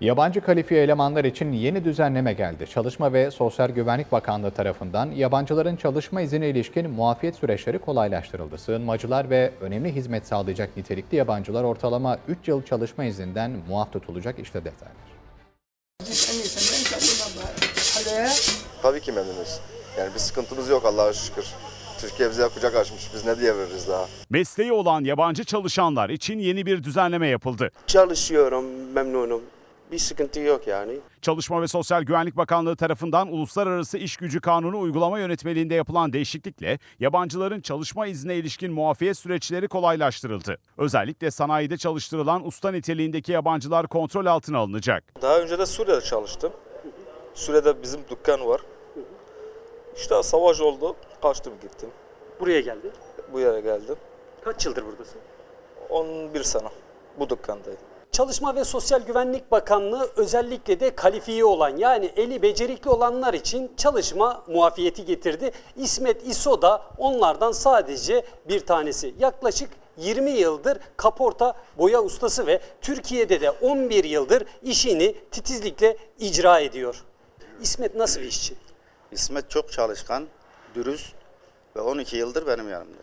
Yabancı kalifiye elemanlar için yeni düzenleme geldi. Çalışma ve Sosyal Güvenlik Bakanlığı tarafından yabancıların çalışma izine ilişkin muafiyet süreçleri kolaylaştırıldı. Sığınmacılar ve önemli hizmet sağlayacak nitelikli yabancılar ortalama 3 yıl çalışma izinden muaf tutulacak işte detaylar. Tabii ki memnunuz. Yani bir sıkıntımız yok Allah'a şükür. Türkiye bize kucak açmış. Biz ne diye veririz daha? Mesleği olan yabancı çalışanlar için yeni bir düzenleme yapıldı. Çalışıyorum, memnunum. Bir sıkıntı yok yani. Çalışma ve Sosyal Güvenlik Bakanlığı tarafından Uluslararası İş Gücü Kanunu uygulama yönetmeliğinde yapılan değişiklikle yabancıların çalışma iznine ilişkin muafiyet süreçleri kolaylaştırıldı. Özellikle sanayide çalıştırılan usta niteliğindeki yabancılar kontrol altına alınacak. Daha önce de Suriye'de çalıştım. Suriye'de bizim dükkan var. İşte savaş oldu. Kaçtım gittim. Buraya geldi. Bu yere geldim. Kaç yıldır buradasın? 11 sene bu dükkandayım. Çalışma ve Sosyal Güvenlik Bakanlığı özellikle de kalifiye olan yani eli becerikli olanlar için çalışma muafiyeti getirdi. İsmet İso da onlardan sadece bir tanesi. Yaklaşık 20 yıldır kaporta boya ustası ve Türkiye'de de 11 yıldır işini titizlikle icra ediyor. İsmet nasıl bir işçi? İsmet çok çalışkan, dürüst ve 12 yıldır benim yanımda.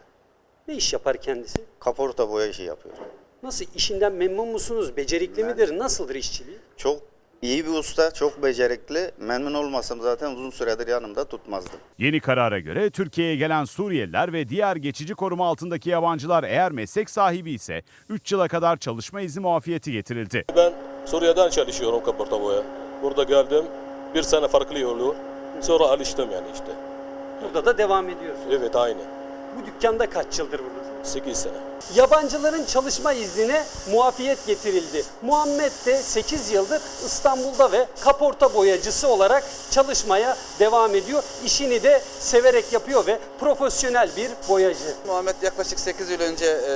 Ne iş yapar kendisi? Kaporta boya işi yapıyor. Nasıl işinden memnun musunuz? Becerikli midir? Nasıldır işçiliği? Çok iyi bir usta, çok becerikli. Memnun olmasam zaten uzun süredir yanımda tutmazdım. Yeni karara göre Türkiye'ye gelen Suriyeliler ve diğer geçici koruma altındaki yabancılar eğer meslek sahibi ise 3 yıla kadar çalışma izni muafiyeti getirildi. Ben Suriye'den çalışıyorum kaporta boya. Burada geldim. Bir sene farklı yolu. Sonra alıştım yani işte. Burada da devam ediyorsun. Evet aynı. Bu dükkanda kaç yıldır buradasın? 8 sene. Yabancıların çalışma iznine muafiyet getirildi. Muhammed de 8 yıldır İstanbul'da ve kaporta boyacısı olarak çalışmaya devam ediyor. İşini de severek yapıyor ve profesyonel bir boyacı. Muhammed yaklaşık 8 yıl önce e,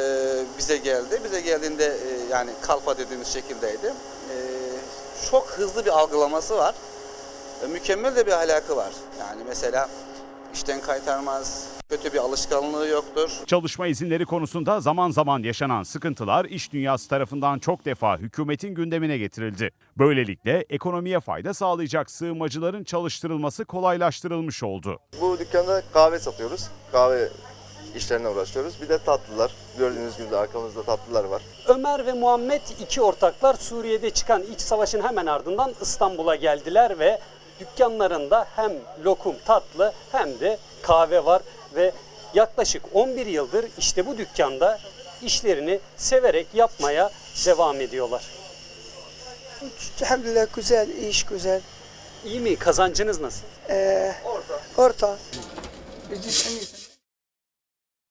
bize geldi. Bize geldiğinde e, yani kalfa dediğimiz şekildeydi. E, çok hızlı bir algılaması var. E, mükemmel de bir ahlakı var. Yani mesela işten kaytarmaz, kötü bir alışkanlığı yoktur. Çalışma izinleri konusunda zaman zaman yaşanan sıkıntılar iş dünyası tarafından çok defa hükümetin gündemine getirildi. Böylelikle ekonomiye fayda sağlayacak sığınmacıların çalıştırılması kolaylaştırılmış oldu. Bu dükkanda kahve satıyoruz. Kahve işlerine uğraşıyoruz. Bir de tatlılar. Gördüğünüz gibi de arkamızda tatlılar var. Ömer ve Muhammed iki ortaklar Suriye'de çıkan iç savaşın hemen ardından İstanbul'a geldiler ve dükkanlarında hem lokum tatlı hem de kahve var ve yaklaşık 11 yıldır işte bu dükkanda işlerini severek yapmaya devam ediyorlar. Elhamdülillah güzel, iş güzel. İyi mi? Kazancınız nasıl? Ee, orta. Orta.